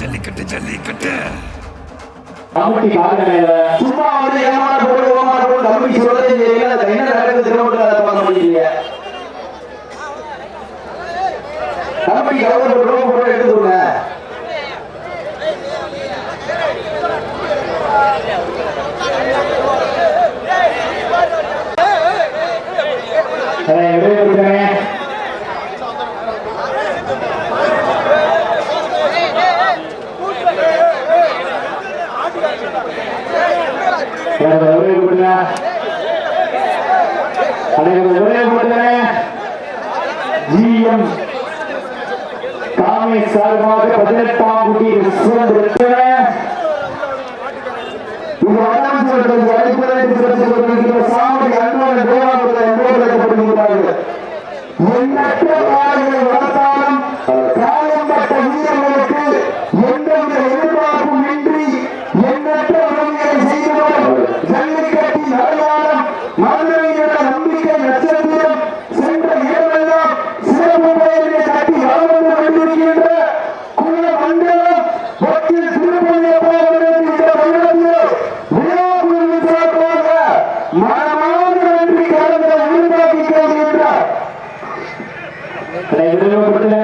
ஜல்லிக்கட்டு ஜல்லிக்கட்டு. சும்மா வந்து ஏமாறு போடு ஏமாறு போடு கமிட்டி சொல்றது தெரியல. அது என்ன அதை பார்க்க முடியல கமிட்டி எவ்வளவு ரூபா போட்டு எடுத்துருங்க உறவு கொடுங்க அனைவரும் உறவு கொடுங்க ஜிஎம் காமி சார்பாக பதினெட்டாம் குடி சுதந்திரத்தில் இது வண்ணம் சொல்றது அடிப்படையில் சிறப்பு கொண்டிருக்கிற சாமி அன்போடு தேவாபுரம் என்பவர்களுக்கு என்ன ഇവിടെ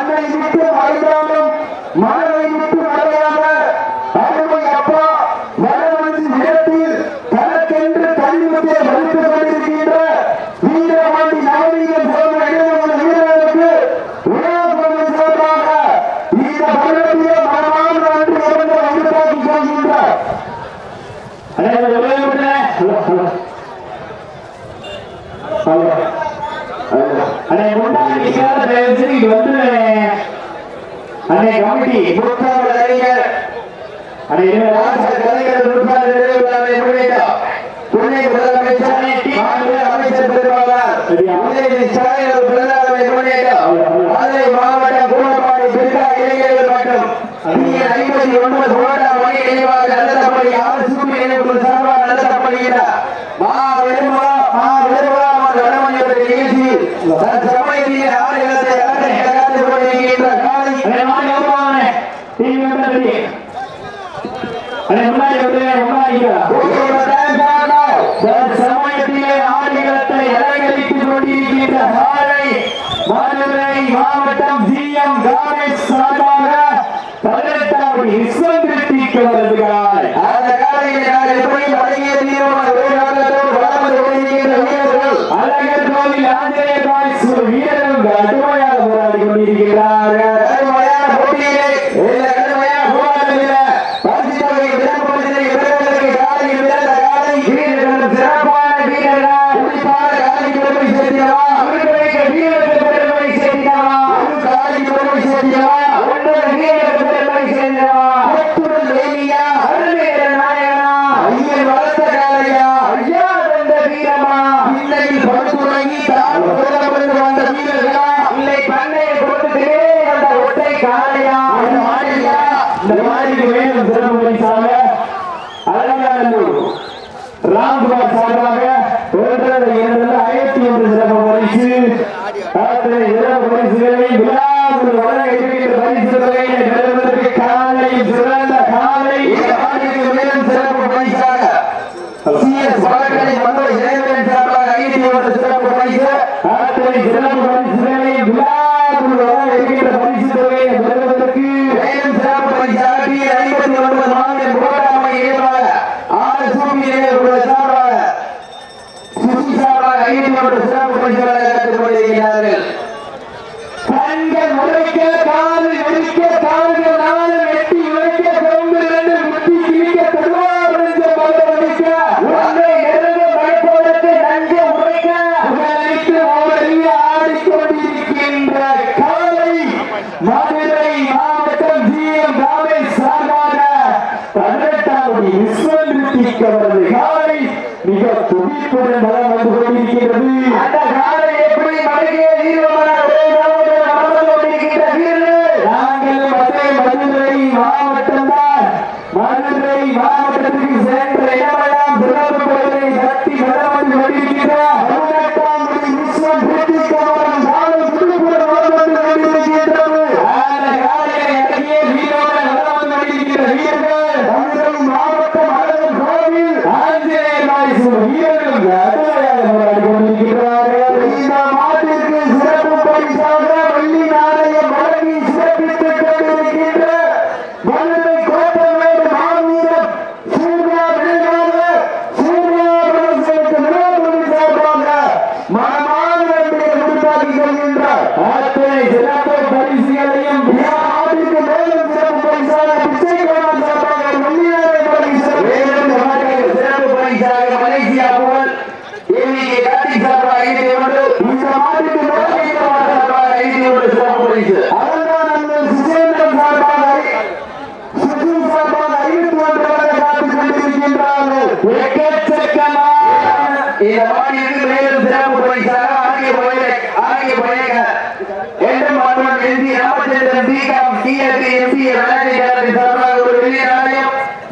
మన ఇంటి మైదానం మన அங்கே ஐம்பத்தி ஒன்பது ஓடா மணி நினைவாக நல்ல தம்பதி ஆறு சிறுமி நினைவு சார்பாக நல்ல தம்பதி மா விரும்புவா மா விரும்புவா வடமஞ்சோட நிகழ்ச்சி சமயத்திலே ஆறு இடத்தை அழகை அழகாத்து கொண்டிருக்கின்ற காலை. முன்னாடி முன்னாடி para Amen. করে বলা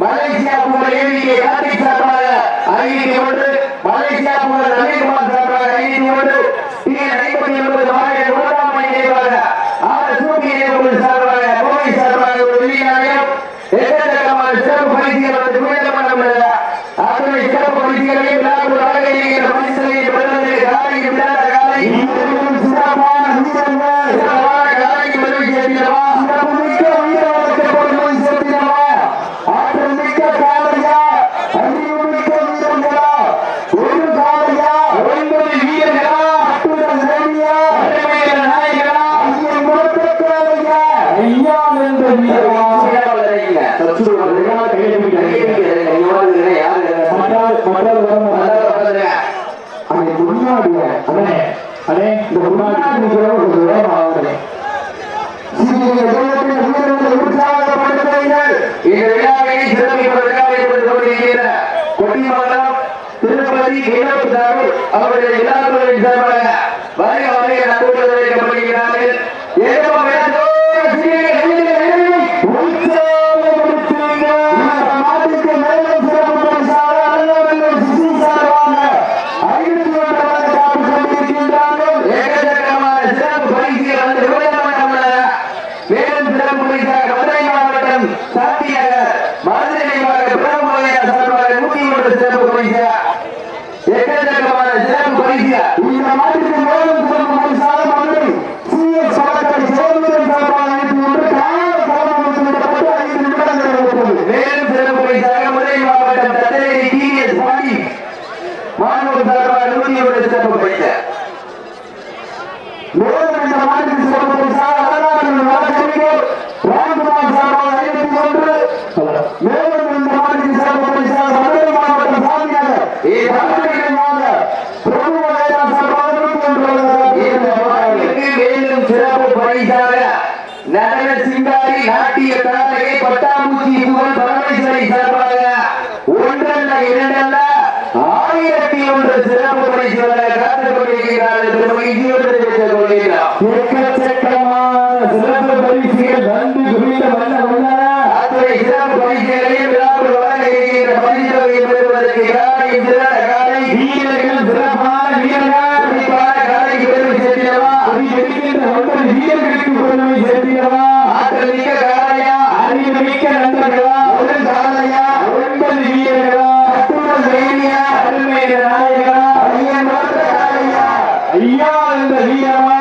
மலேசியா புகழ் ஏவிகே கார்த்திக் சார்பாக அறிவிக்க ஒன்று. மலேசியா புகழ் நவீன்குமார் சார்பாக அறிவிக்க ஒன்று. டி என் ஐம்பத்தி ஒன்பது மாநில அவருடைய கைதியோடு கொள்கின்றார் ஐயா என்ற வீரமா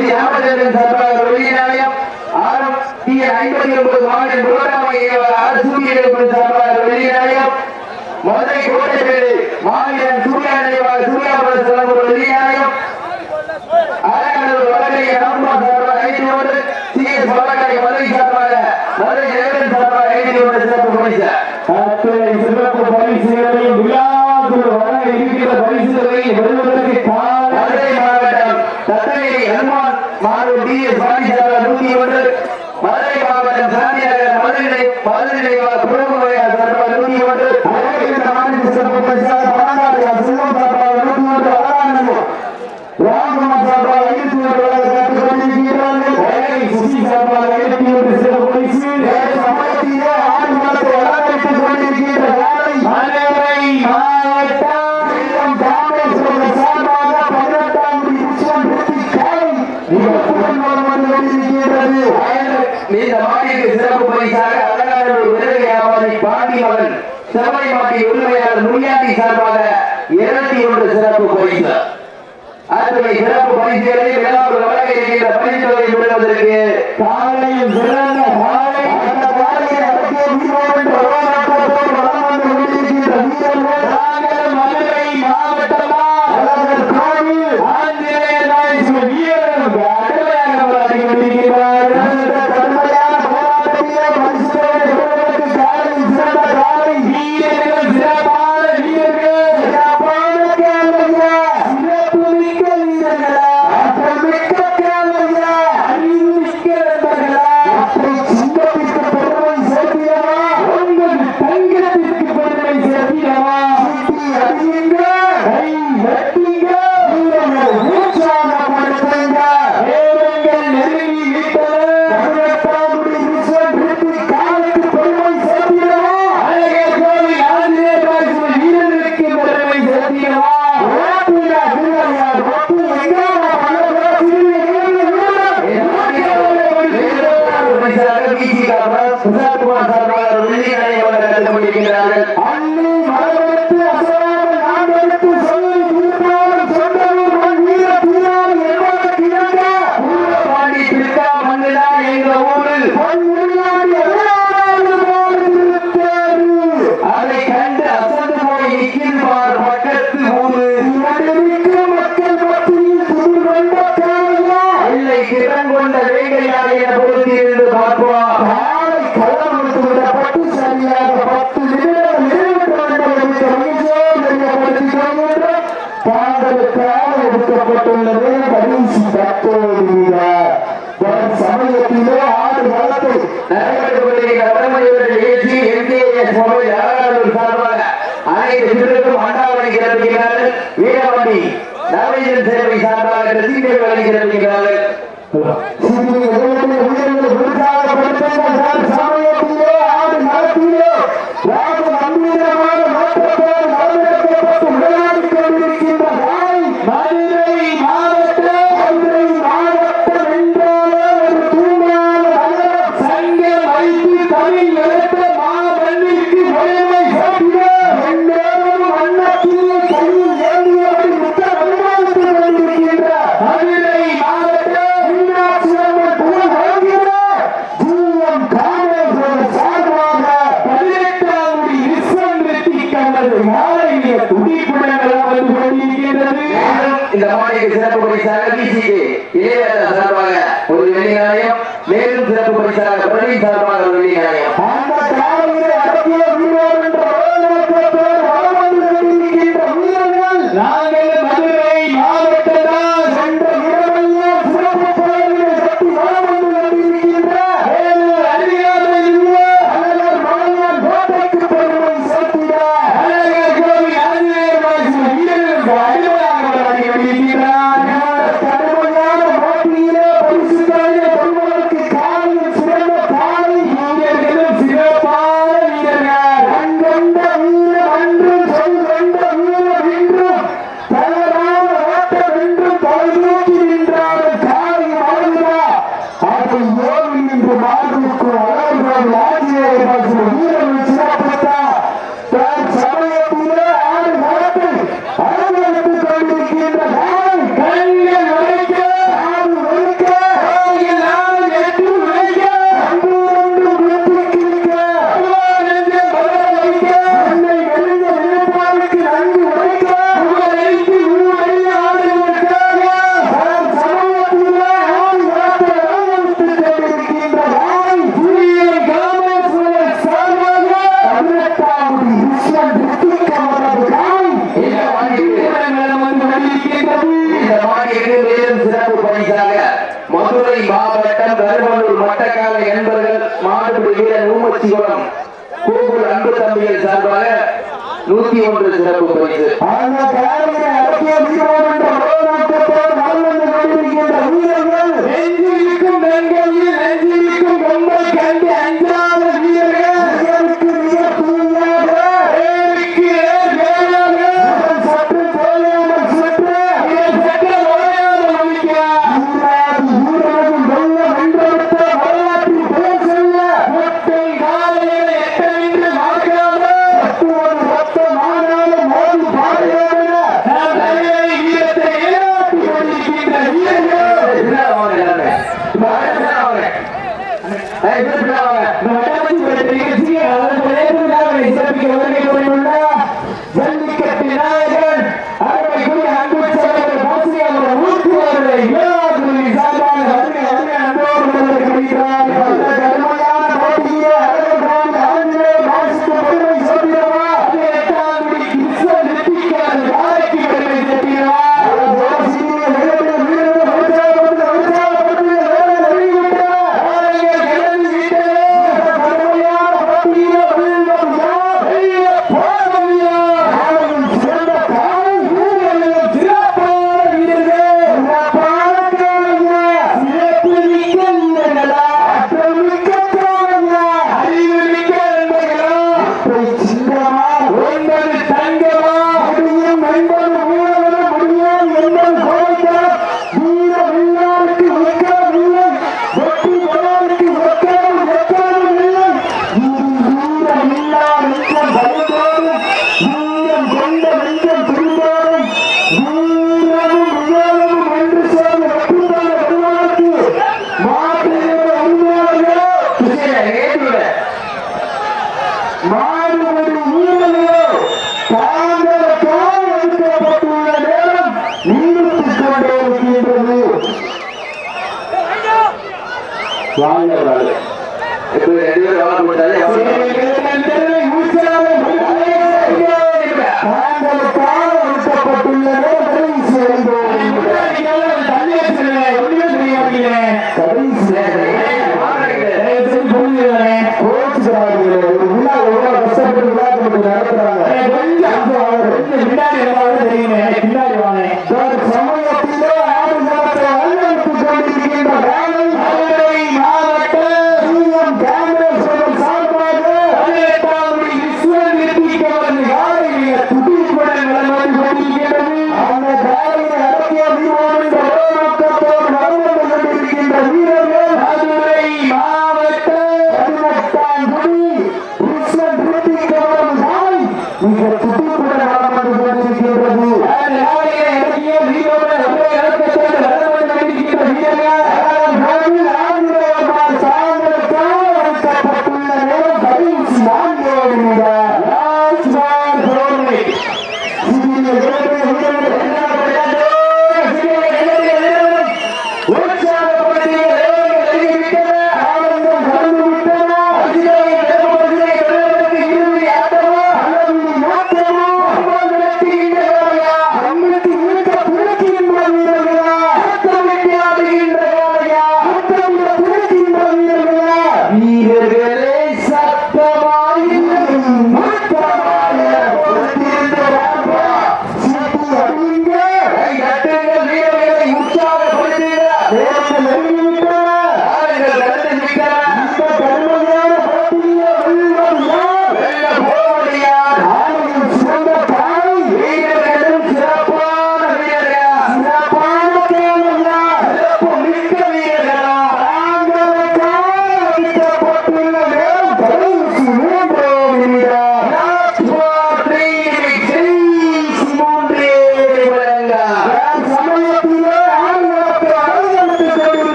திருச்சி ராமச்சந்திரன் சார்பாக வெள்ளிநாயகம் ஆரம் டி மாநில なの கோவிந்தார் அத்துறை சிறப்பு பரிசுகளை வேளாண் வழங்க இருக்கின்ற பரிசுகளை விடுவதற்கு காலையில் சிறந்த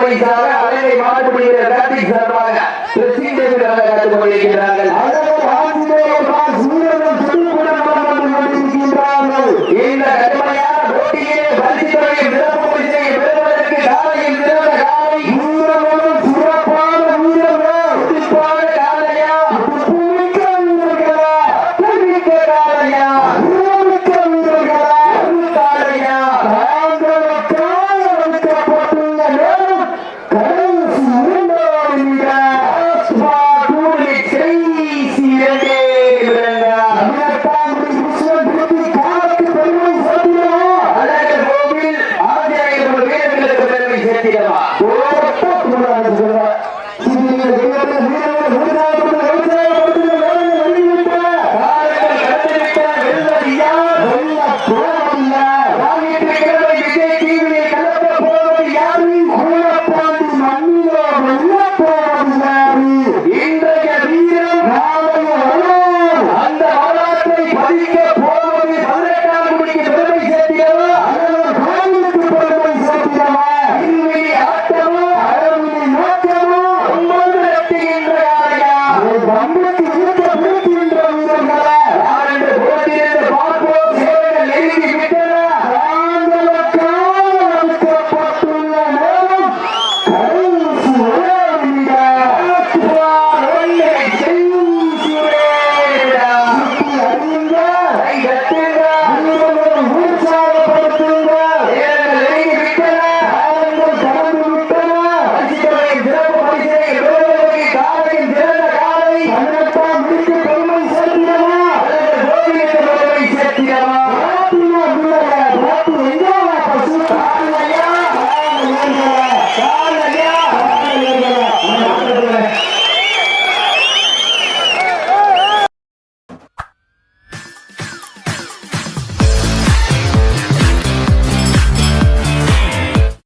பைசாக அலங்கை மாட்டுப்படுகிற கார்த்திக் சார்பாக கிறிஸ்டின் தேவி நடந்த காத்துக் கொண்டிருக்கிறார்கள் ওরা পথ মনে রাখার জন্য সিদ্দিকের